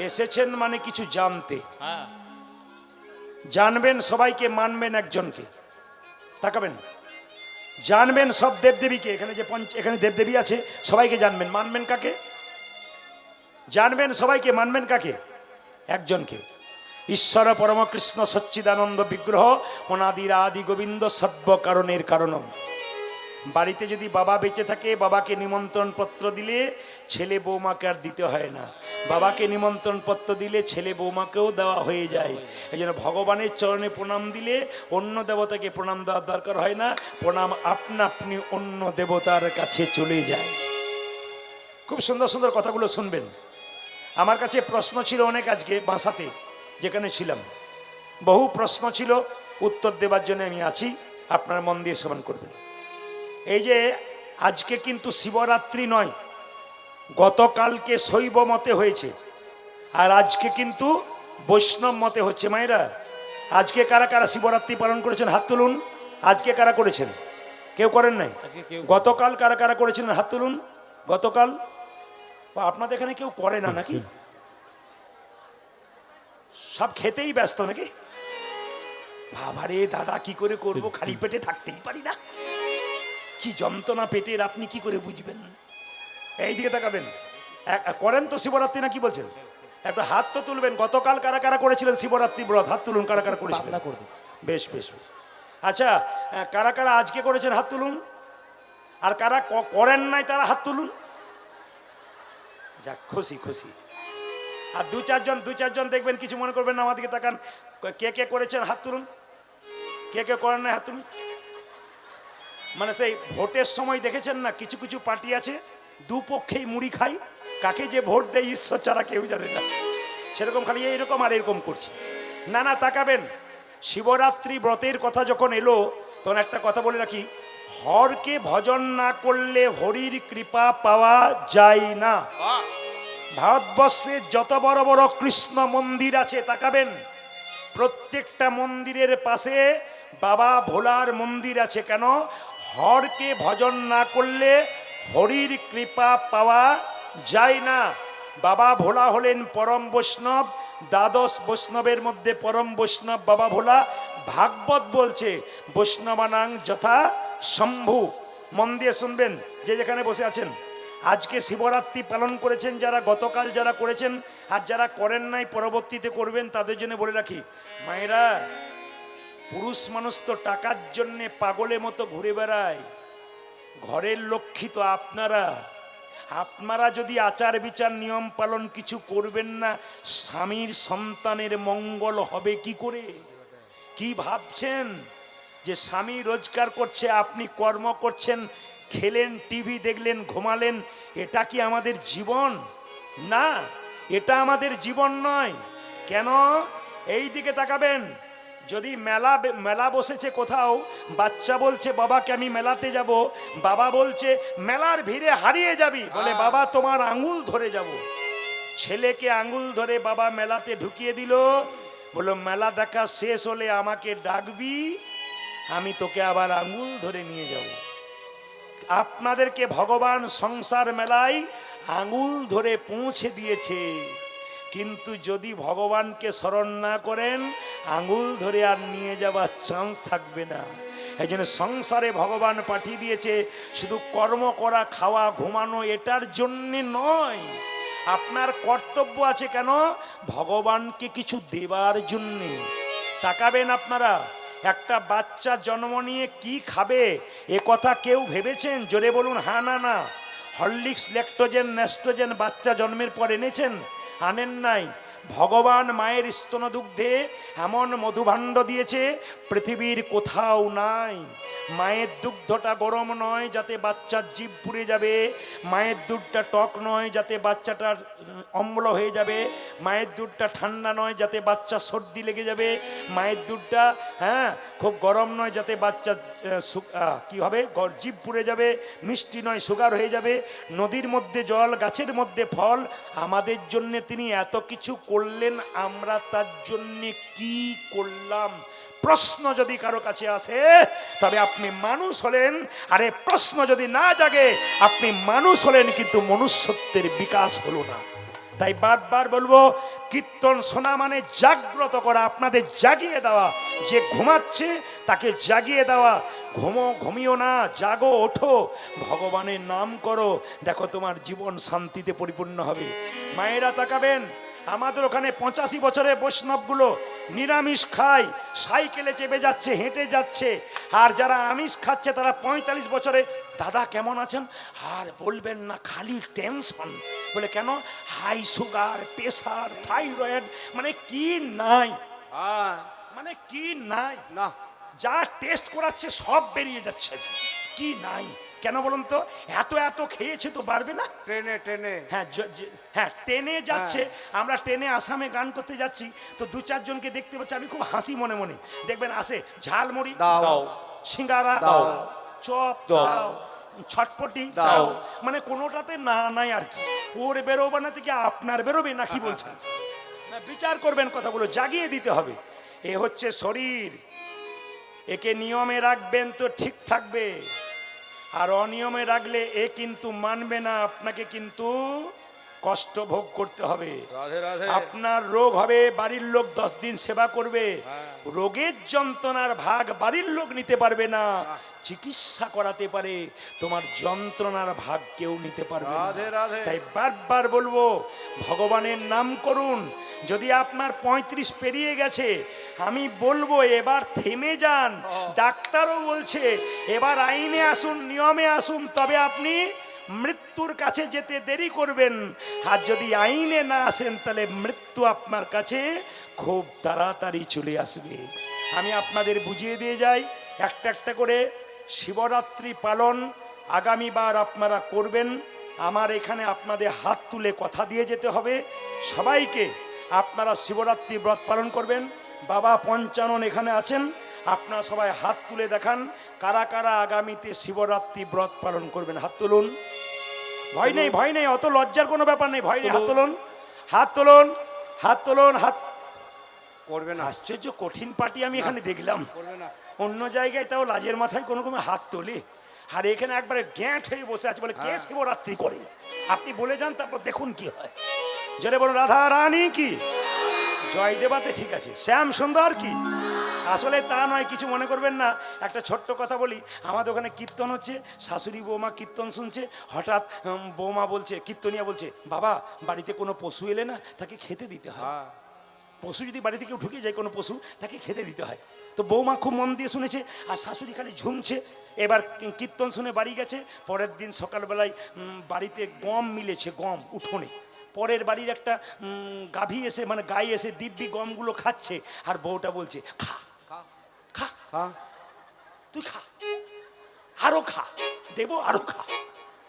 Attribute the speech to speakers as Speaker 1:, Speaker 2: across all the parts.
Speaker 1: এসেছেন মানে কিছু জানতে।
Speaker 2: হ্যাঁ।
Speaker 1: জানবেন সবাইকে মানবেন একজনকে। তাকাবেন। জানবেন সব দেবদেবীকে। এখানে যে পঞ্চ এখানে দেবদেবী আছে সবাইকে জানবেন। মানবেন কাকে? জানবেন সবাইকে মানবেন কাকে? একজনকে। ঈশ্বর পরমকৃষ্ণ সচ্চিদানন্দ বিগ্রহ অনাদির আদি গোবিন্দ সর্ব কারণের কারণম। বাড়িতে যদি বাবা বেঁচে থাকে বাবাকে নিমন্ত্রণ পত্র দিলে ছেলে বৌমাকে আর দিতে হয় না। বাবাকে নিমন্ত্রণ পত্র দিলে ছেলে বৌমাকেও দেওয়া হয়ে যায়। এই জন্য ভগবানের চরণে প্রণাম দিলে অন্য দেবতাকে প্রণাম দেওয়ার দরকার হয় না। প্রণাম আপনা আপনি অন্য দেবতার কাছে চলে যায়। খুব সুন্দর সুন্দর কথাগুলো শুনবেন। আমার কাছে প্রশ্ন ছিল অনেক আজকে বাসাতে যেখানে ছিলাম। বহু প্রশ্ন ছিল, উত্তর দেবার জন্য আমি আছি। আপনার মন দিয়ে শ্রবণ করবেন। এই যে আজকে কিন্তু শিবরাত্রি নয় গতকালকে শৈব মতে হয়েছে। আর আজকে কিন্তু বৈষ্ণব মতে হচ্ছে মায়েরা। আজকে কারা কারা শিবরাত্রি পালন করেছেন হাত তুলুন। আজকে কারা করেছেন? কেউ করেন নাই? গতকাল কারা কারা করেছেন হাত তুলুন। গতকাল? আপনাদের এখানে কেউ করে না নাকি? সব খেতেই ব্যস্ত নাকি? বাবারে দাদা কি করে করব? খালি পেটে থাকতেই পারি না। কি যন্ত্রণা পেটের আপনি কি করে বুঝবেন? এই দিকে তাকাবেন করেন তো শিবরাত্রি না কি বলছেন? একটা হাত তো তুলবেন। গতকাল কারা কারা করেছিলেন শিবরাত্রি ব্রত? হাত তুলুন কারা কারা করেছিলেন? বেশ বেশ বেশ। আচ্ছা কারা কারা আজকে করেছেন হাত তুলুন? আর কারা করেন নাই তারা হাত তুলুন? যাক খুশি খুশি। আর দু চারজন দু চারজন দেখবেন কিছু মনে করবেন না আমাদেরকে তাকান। কে কে করেছেন হাত তুলুন? কে কে করেন নাই হাত তুলুন? মানে সেই ভোটের সময় দেখেছেন না কিছু কিছু পার্টি আছে? দুপক্ষেই মুড়ি খাই, কাকে যে ভোট দেয় ঈশ্বর ছাড়া কেউ জানে না। সেরকম খালি এইরকম আর এরকম করছে। না না তাকাবেন, শিবরাত্রি ব্রতের কথা যখন এলো, তখন একটা কথা বলে রাখি হরকে ভজন না করলে হরির কৃপা পাওয়া যায় না।
Speaker 2: বাহ!
Speaker 1: ভারতবর্ষে যত বড় বড় কৃষ্ণ মন্দির আছে, তাকাবেন, প্রত্যেকটা মন্দিরের পাশে বাবা ভোলার মন্দির আছে। কেন? হরকে ভজন না করলে হরির কৃপা পাওয়া যায় না। বাবা ভোলা হলেন পরম বৈষ্ণব, দ্বাদশ বৈষ্ণবের মধ্যে পরম বৈষ্ণব বাবা ভোলা ভাগবত বলছে, বৈষ্ণবানাং যথা শম্ভু। মন দিয়ে শুনবেন, যে যেখানে বসে আছেন। আজকে শিবরাত্রি পালন করেছেন, যারা গতকাল যারা করেছেন, আর যারা করেন নাই, পরবর্তীতে করবেন, তাদের জন্য বলে রাখি, মায়েরা, পুরুষ মানুষ তো টাকার জন্যে পাগলের মতো ঘুরে বেড়ায়। ঘরের লক্ষ্মী তো আপনারা। আপনারা যদি আচার বিচার নিয়ম পালন কিছু করবেন না, স্বামীর সন্তানের মঙ্গল হবে কি করে? কি ভাবছেন? যে স্বামী রোজগার করছে, আপনি কর্ম করছেন, খেলেন, টিভি দেখলেন, ঘুমালেন, এটা কি আমাদের জীবন? না, এটা আমাদের জীবন নয়। কেন? এই দিকে তাকাবেন। যদি মেলা মেলা বসেছে কোথাও বাচ্চা বলছে বাবাকে আমি মেলাতে যাব। বাবা বলছে মেলার ভিড়ে হারিয়ে যাবি। বলে বাবা তোমার আঙুল ধরে যাব। ছেলেকে আঙুল ধরে বাবা মেলাতে ঢুকিয়ে দিল। বলল মেলা দেখা শেষ হলে আমাকে ডাকবি আমি তোকে আবার আঙুল ধরে নিয়ে যাব। আপনাদেরকে ভগবান সংসার মেলায় আঙুল ধরে পৌঁছে দিয়েছে। কিন্তু যদি ভগবানকে স্মরণ না করেন, আঙুল ধরে আর নিয়ে যাবার চান্স থাকবে না। এই জন্য সংসারে ভগবান পাঠিয়ে দিয়েছে, শুধু কর্ম করা, খাওয়া, ঘুমানো এটার জন্যে নয়। আপনার কর্তব্য আছে কেন? ভগবানকে কিছু দেবার জন্যে। তাকাবেন আপনারা, একটা বাচ্চা জন্ম নিয়ে কি খাবে? এ কথা কেউ ভেবেছেন? জোরে বলুন হ্যাঁ না না। হরলিক্স, ল্যাক্টোজেন ন্যাস্ট্রোজেন বাচ্চা জন্মের পর এনেছেন? আনেন নাই। ভগবান মায়ের স্তন দুগ্ধে এমন মধুভাণ্ড দিয়েছে পৃথিবীর কোথাও নাই। মায়ের দুগ্ধটা গরম নয় যাতে বাচ্চার জীব পুড়ে যাবে। মায়ের দুধটা টক নয় যাতে বাচ্চাটার অম্ল হয়ে যাবে। মায়ের দুধটা ঠান্ডা নয় যাতে বাচ্চা সর্দি লেগে যাবে। মায়ের দুধটা হ্যাঁ খুব গরম নয় যাতে বাচ্চা আহ, সু- আহ, কি হবে? জীব পুড়ে যাবে, মিষ্টি নয়, সুগার হয়ে যাবে। নদীর মধ্যে জল, গাছের মধ্যে ফল। আমাদের জন্য তিনি এত কিছু করলেন, আমরা তার জন্য কি করলাম? প্রশ্ন যদি কারও কাছে আসে, তবে আপনি মানুষ হলেন। আরে, প্রশ্ন যদি না জাগে, আপনি মানুষ হলেন, কিন্তু মনুষ্যত্বের বিকাশ হলো না। তাই বারবার বলব, কীর্তন শোনা মানে জাগ্রত করা, আপনাদের জাগিয়ে দেওয়া। যে ঘুমাচ্ছে তাকে জাগিয়ে দেওয়া ঘুমো ঘুমিও না জাগো ওঠো ভগবানের নাম করো। দেখো তোমার জীবন শান্তিতে পরিপূর্ণ হবে। মায়েরা তাকাবেন আমাদের ওখানে পঁচাশি বছরের বৈষ্ণবগুলো নিরামিষ খায় সাইকেলে চেপে যাচ্ছে হেঁটে যাচ্ছে। আর যারা আমিষ খাচ্ছে তারা পঁয়তাল্লিশ বছরে দাদা কেমন আছেন? আর বলবেন না খালি টেনশন বলে কেন? হাই সুগার প্রেশার থাইরয়েড মানে কি নাই? মানে কি নাই?
Speaker 2: না।
Speaker 1: যা টেস্ট করাচ্ছে সব বেরিয়ে যাচ্ছে। কি নাই? কেন বলুন তো? এত এত খেয়েছে তো বাড়বে না?
Speaker 2: ট্রেনে ট্রেনে।
Speaker 1: হ্যাঁ হ্যাঁ ট্রেনে যাচ্ছে। আমরা ট্রেনে আসামে গান করতে যাচ্ছি। তো দু চারজনকে দেখতে পাচ্ছি আমি খুব হাসি মনে মনে। দেখবেন আসে ঝালমুড়ি
Speaker 2: দাও।
Speaker 1: সিঙ্গারা
Speaker 2: দাও।
Speaker 1: চপ
Speaker 2: দাও।
Speaker 1: ছটপটি
Speaker 2: দাও।
Speaker 1: দাও। মানে কোনোটাতে না নাই আর কি। ওর বেরোবে না থেকে আপনার বেরোবে না কি বলছেন? বিচার করবেন কথাগুলো জাগিয়ে দিতে হবে। এ হচ্ছে শরীর। একে নিয়মে রাখবেন তো ঠিক থাকবে। আর অনিয়মে রাখলে এ কিন্তু মানবে না, আপনাকে কিন্তু কষ্ট ভোগ করতে হবে। আপনার রোগ হবে বাড়ির লোক দশ দিন সেবা করবে।
Speaker 2: হ্যাঁ।
Speaker 1: রোগের যন্ত্রণার ভাগ বাড়ির লোক নিতে পারবে না। চিকিৎসা করাতে পারে তোমার যন্ত্রণার ভাগ কেউ নিতে পারবে। তাই বারবার বলব ভগবানের নাম করুন। যদি আপনার পঁয়ত্রিশ পেরিয়ে গেছে আমি বলব এবার থেমে যান। ডাক্তারও বলছে এবার আইনে আসুন নিয়মে আসুন তবে আপনি মৃত্যুর কাছে যেতে দেরি করবেন। আর যদি আইনে না আসেন, তাহলে মৃত্যু আপনার কাছে খুব তাড়াতাড়ি চলে আসবে। আমি আপনাদের বুঝিয়ে দিয়ে যাই, একটা একটা করে শিবরাত্রি পালন আগামীবার আপনারা করবেন। আমার এখানে আপনাদের হাত তুলে কথা দিয়ে যেতে হবে। সবাইকে আপনারা শিবরাত্রি ব্রত পালন করবেন। বাবা পঞ্চানন এখানে আছেন। আপনারা সবাই হাত তুলে দেখান, কারা কারা আগামীতে শিবরাত্রি ব্রত পালন করবেন। হাত তুলুন। ভয় নেই ভয় নেই অত লজ্জার কোনো ব্যাপার নেই। ভয় নেই হাত তুলুন। হাত তুলুন হাত তুলুন হাত
Speaker 2: করবে না।
Speaker 1: আশ্চর্য কঠিন পার্টি আমি এখানে দেখলাম। অন্য জায়গায় তাও লাজের মাথায় কোনো কোনো হাত তোলে। আর এখানে একবারে গ্যাঁট হয়ে বসে আছে বলে কে শিবরাত্রি করে? আপনি বলে যান তারপর দেখুন কি হয়। জোরে বলুন রাধা রানী কি? জয় দেবাতে ঠিক আছে। শ্যাম সুন্দর কি? আসলে তা নয় কিছু মনে করবেন না। একটা ছোট্ট কথা বলি আমাদের ওখানে কীর্তন হচ্ছে শাশুড়ি বৌমা কীর্তন শুনছে হঠাৎ বৌমা বলছে কীর্তনিয়া বলছে বাবা বাড়িতে কোনো পশু এলে না তাকে খেতে দিতে হয়।
Speaker 2: হ্যাঁ।
Speaker 1: পশু যদি বাড়ি থেকে ঢুকে যায় কোনো পশু তাকে খেতে দিতে হয়। তো বৌমা খুব মন দিয়ে শুনেছে আর শাশুড়ি খালি ঝুমছে। এবার কীর্তন শুনে বাড়ি গেছে। পরের দিন সকালবেলায় বাড়িতে গম মিলেছে গম উঠোনে। পরের বাড়ির একটা গাভী এসে মানে গাই এসে দিব্যি গমগুলো খাচ্ছে আর বউটা বলছে খা তুই খা। আরও খা। দেবো আরও খা।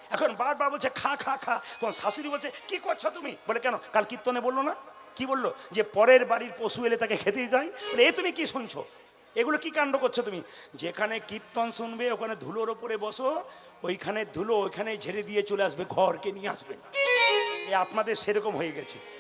Speaker 1: এখন বারবার বলছে, খা খা খা। তোমার শাশুড়ি বলছে, কি করছ তুমি? বলে, কেন? কাল কীর্তনে বলল না? কি বলল? যে পরের বাড়ির পশু এলে তাকে খেতে দিতে হয়। বলে, এ তুমি কি শুনছো? এগুলো কি কাণ্ড করছ তুমি? যেখানে কীর্তন শুনবে, ওখানে ধুলোর ওপরে বসো, ওইখানে ধুলো ওইখানে ঝেড়ে দিয়ে চলে আসবে, ঘরকে নিয়ে আসবে। এ আপনাদের সেরকম হয়ে গেছে।